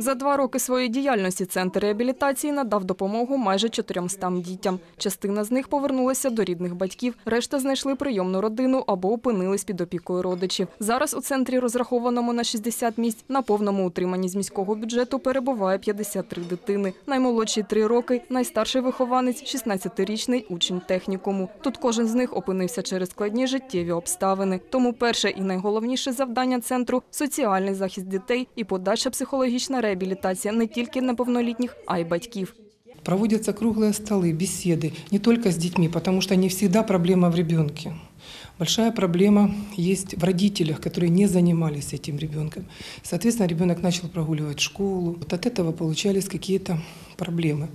За два роки своєї діяльності центр реабілітації надав допомогу майже 400 дітям. Частина з них повернулася до рідних батьків, решта знайшли прийомну родину або опинились під опікою родичів. Зараз у центрі, розрахованому на 60 місць, на повному утриманні з міського бюджету перебуває 53 дитини. Наймолодші – 3 роки, найстарший вихованець – 16-річний учень технікуму. Тут кожен з них опинився через складні життєві обставини. Тому перше і найголовніше завдання центру – соціальний захист дітей і подальша психологічна реабілітація не тільки неповнолітніх, а й батьків. Проводятся круглые столы, беседы, не только с детьми, потому что не всегда проблема в ребенке. Большая проблема есть в родителях, которые не занимались этим ребенком. Соответственно, ребенок начал прогуливать школу. Вот от этого получались какие-то проблемы.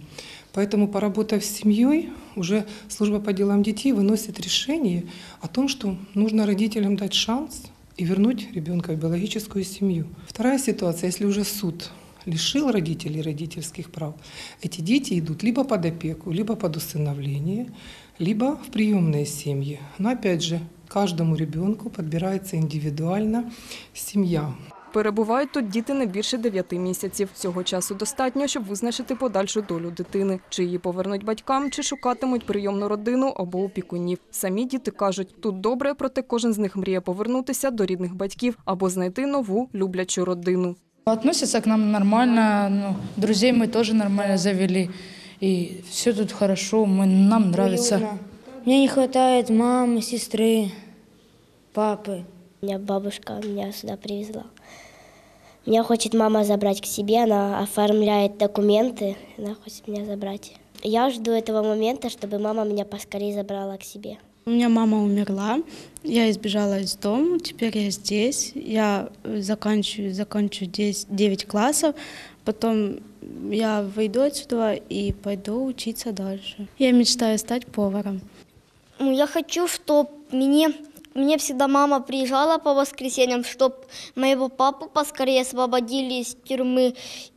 Поэтому, поработав с семьей, уже служба по делам детей выносит решение о том, что нужно родителям дать шанс и вернуть ребенка в биологическую семью. Вторая ситуация, если уже суд лишил родителей родительских прав, эти дети идут либо под опеку, либо под усыновление, либо в приемные семьи. Но опять же, каждому ребенку подбирается индивидуально семья. Перебувають тут діти не більше 9 місяців. Цього часу достатньо, щоб визначити подальшу долю дитини. Чи її повернуть батькам, чи шукатимуть прийомну родину або опікунів. Самі діти кажуть, тут добре, проте кожен з них мріє повернутися до рідних батьків або знайти нову люблячу родину. Относятся к нам нормально, ну, друзей мы тоже нормально завели. И все тут хорошо, мы, нам нравится. Уютно. Мне не хватает мамы, сестры, папы. У меня бабушка меня сюда привезла. Меня хочет мама забрать к себе, она оформляет документы, она хочет меня забрать. Я жду этого момента, чтобы мама меня поскорее забрала к себе. У меня мама умерла, я избежала из дома, теперь я здесь, я э, заканчиваю, заканчиваю 10, 9 классов, потом я выйду отсюда и пойду учиться дальше. Я мечтаю стать поваром. Ну, я хочу, чтобы мне, мне всегда мама приезжала по воскресеньям, чтобы моего папу поскорее освободили из тюрьмы,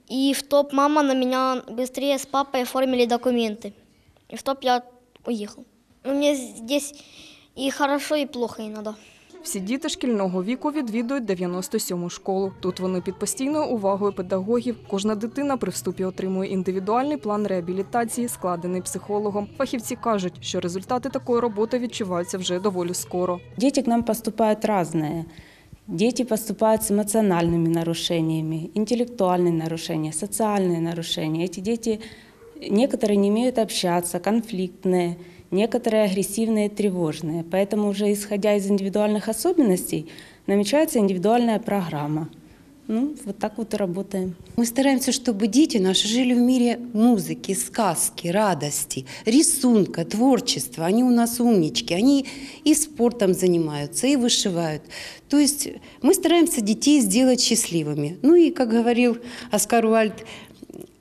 и чтобы мама на меня быстрее с папой оформили документы, и чтобы я уехал. Ну, Мне здесь и хорошо, и плохо иногда. Всі діти шкільного віку відвідують 97-му школу. Тут вони під постійною увагою педагогів. Кожна дитина при вступі отримує індивідуальний план реабілітації, складений психологом. Фахівці кажуть, що результати такої роботи відчуваються вже доволі скоро. Дети к нам поступают разные. Дети поступают с эмоциональными нарушениями, интеллектуальные нарушения, социальные нарушения. Эти дети, некоторые не умеют общаться, конфликтные, Некоторые агрессивные, тревожные. Поэтому уже исходя из индивидуальных особенностей, намечается индивидуальная программа. Ну, вот так вот и работаем. Мы стараемся, чтобы дети наши жили в мире музыки, сказки, радости, рисунка, творчества. Они у нас умнички, они и спортом занимаются, и вышивают. То есть мы стараемся детей сделать счастливыми. Ну и, как говорил Оскар Уальд,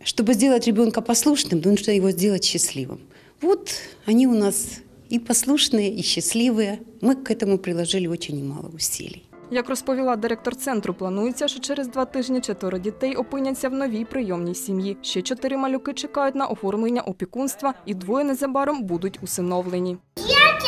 чтобы сделать ребенка послушным, нужно его сделать счастливым. Вот они у нас и послушные, и счастливые. Мы к этому приложили очень немало усилий. Як розповіла директор центру, планується, що через два тижні четверо дітей опиняться в новій прийомній сім'ї. Ще чотири малюки чекають на оформлення опікунства, і двоє незабаром будуть усиновлені. Я